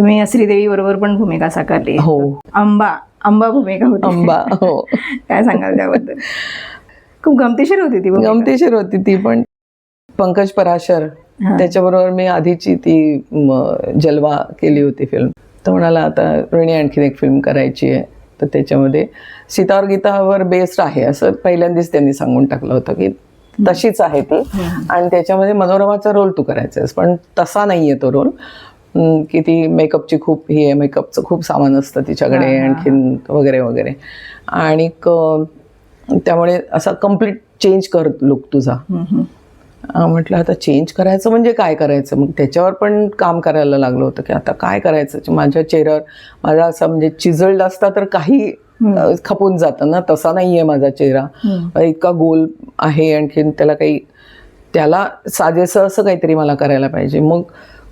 तुम्ही श्रीदेवी बरोबर पण भूमिका साकारली. हो. अंबा अंबा भूमिका होती. अंबा हो. काय सांगाल त्याबद्दल? खूप गमतीशीर होती ती. गमतीशीर होती ती पण पंकज पराशर. त्याच्याबरोबर मी आधीची ती जलवा केली होती फिल्म तो म्हणाला आता रोहिणी आणखीन एक फिल्म करायची आहे. तर त्याच्यामध्ये सीतावर गीतावर बेस्ड आहे. असं पहिल्यांदाच त्यांनी सांगून टाकलं होतं की तशीच आहे ती. आणि त्याच्यामध्ये मनोरमाचा रोल तू करायचा आहेस. पण तसा नाही आहे तो रोल की ती मेकअपची खूप ही आहे मेकअपचं खूप सामान असतं तिच्याकडे आणखीन वगैरे वगैरे. आणि त्यामुळे असा कंप्लीट चेंज कर लुक तुझा. म्हटलं आता चेंज करायचं म्हणजे काय करायचं? मग त्याच्यावर पण काम करायला लागलं होतं की आता काय करायचं? माझ्या चेहऱ्यावर माझा असा म्हणजे चिजल्ड असता तर काही खपून जातं ना? तसा नाही आहे माझा चेहरा. इतका गोल आहे आणखीन त्याला काही त्याला साजेसं असं काहीतरी मला करायला पाहिजे. मग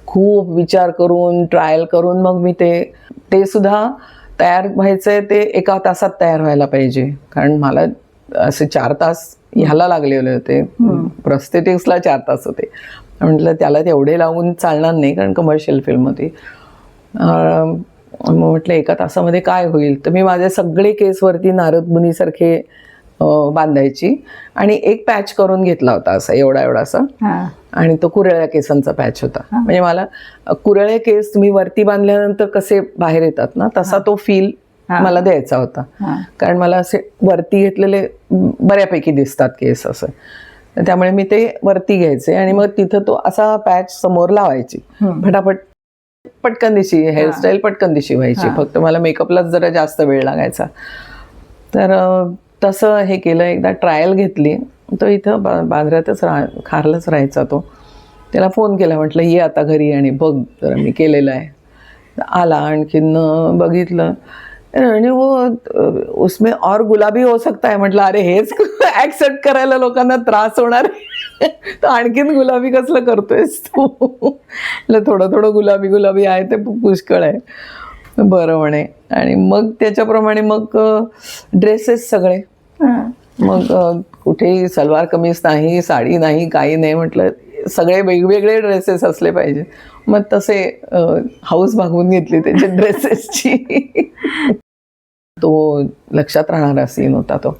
खूप विचार करून ट्रायल करून मग मी ते ते सुद्धा तयार व्हायचं आहे ते एका तासात तयार व्हायला पाहिजे. कारण मला असे चार तास ह्याला लागलेले होते. प्रस्थेटिक्सला चार तास होते. म्हटलं त्याला तेवढे लावून चालणार नाही कारण कमर्शियल फिल्म होती. म्हटलं एका तासामध्ये काय होईल? तर मी माझे सगळे केसवरती नारद मुनीसारखे बांधायची. आणि एक पॅच करून घेतला होता असा एवढा एवढासा आणि तो कुरळ्या केसांचा पॅच होता. म्हणजे मला अ, कुरळे केस तुम्ही वरती बांधल्यानंतर कसे बाहेर येतात ना तसा तो फील मला द्यायचा होता. कारण मला असे वरती घेतलेले बऱ्यापैकी दिसतात केस असं. त्यामुळे मी ते वरती घ्यायचे आणि मग तिथं तो असा पॅच समोर लावायची. फटाफट पटकन दिशी हेअरस्टाईल पटकन दिशी व्हायची. फक्त मला मेकअपलाच जरा जास्त वेळ लागायचा. तर तसं हे केलं एकदा ट्रायल घेतली. तो इथं बा बांद्र्यातच राह खारलाच राहायचा तो. त्याला फोन केला म्हटलं ये आता घरी आणि बघ जरा मी केलेलं आहे. आला आणखीन बघितलं. आणि वो अ, उसमें और गुलाबी हो सकता है म्हटलं अरे हेच ॲक्सेप्ट करायला लोकांना त्रास होणार तर आणखीन गुलाबी कसलं करतोयस तू? म्हटलं थोडं थोडं गुलाबी गुलाबी आहे ते पुष्कळ आहे. बरं म्हणे. आणि मग त्याच्याप्रमाणे मग ड्रेसेस सगळे. मग अ, कुठेही सलवार कमीज नाही साडी नाही काही नाही म्हटलं सगळे वेगवेगळे ड्रेसेस असले पाहिजे. मग तसे हाऊस भागवून घेतली त्याच्या ड्रेसेसची तो लक्षात राहणारा सीन होता तो.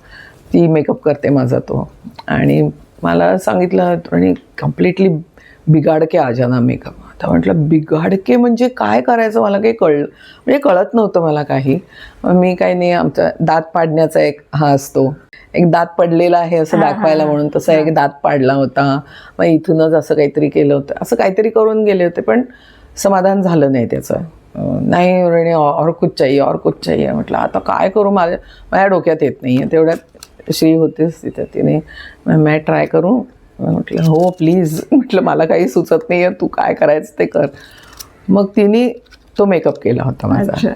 ती मेकअप करते माझा तो. आणि मला सांगितलं आणि कम्प्लिटली बिगाडके आ जाना मेकअप आता म्हटलं बिगाडके म्हणजे काय करायचं मला काही कळलं म्हणजे कळत नव्हतं मला काही. मग मी काही नाही आमचा दात पाडण्याचा एक हा असतो. एक दात पडलेला आहे असं दाखवायला म्हणून तसा एक दात पाडला होता. मग इथूनच असं काहीतरी केलं होतं. असं काहीतरी करून गेले होते पण समाधान झालं नाही त्याचं. नाही रेणे और कुछ चाहिए और कुछ चाहिए. म्हटलं आता काय करू? माझ्या माझ्या डोक्यात येत नाही आहे तेवढ्यात श्री होतीच तिथे तिने. मॅ ट्राय करू. म्हटलं हो प्लीज म्हटलं मला काही सुचत नाही आहे तू काय करायचं ते कर. मग तिने तो मेकअप केला होता माझा.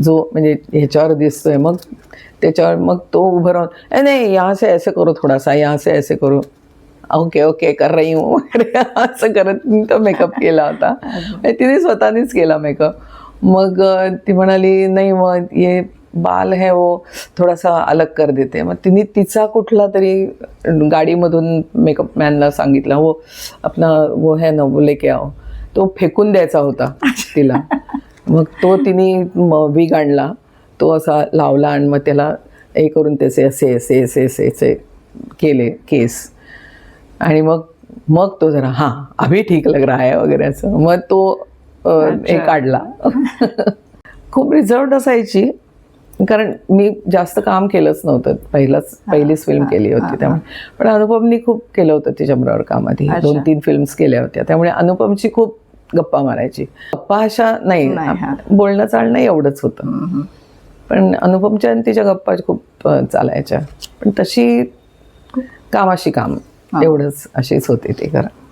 जो म्हणजे ह्याच्यावर दिसतोय मग त्याच्यावर मग तो उभं राहून "ए, नाही यहाँ से ऐसे करो थोड़ा सा यहाँ से ऐसे करो. ओके ओके कर रही हूँ. वगैरे असं करत तो मेकअप केला होता. तिने स्वतःनेच केला मेकअप मग ती म्हणाली नाही मग ये बाल है वो थोड़ा सा अलग कर देते. मग तिने तिचा कुठला तरी गाडीमधून मेकअप मॅनला सांगितलं हो अपना वो है ना वो लेके आओ. तो फेकून द्यायचा होता तिला. मग तो तिने विग आणला तो असा लावला आणि मग त्याला हे करून त्याचे असे असे असे असे असे केले केस. आणि मग मग तो जरा हां अभि ठीक लग रहा है वगैरे असं. मग तो हे काढला. खूप रिझर्वड असायची. कारण मी जास्त काम केलंच नव्हतं. पहिलंच पहिलीच फिल्म केली होती त्यामुळे. पण अनुपमनी खूप केलं होतं तिच्याबरोबर काम आधी दोन तीन फिल्म्स केल्या होत्या. त्यामुळे अनुपमची खूप गप्पा मारायची. गप्पा अशा नाही. बोलणं चालणं एवढंच होतं. पण अनुपमच्या आणि तिच्या गप्पा खूप चालायच्या. पण तशी कामाशी काम. एवढंच अशीच होती ती खरं.